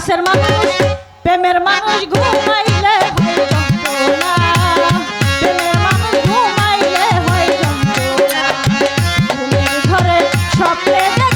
কাছের মানুষ প্রেমের মানুষ ঘুমাইলে ঘরে স্বপ্নে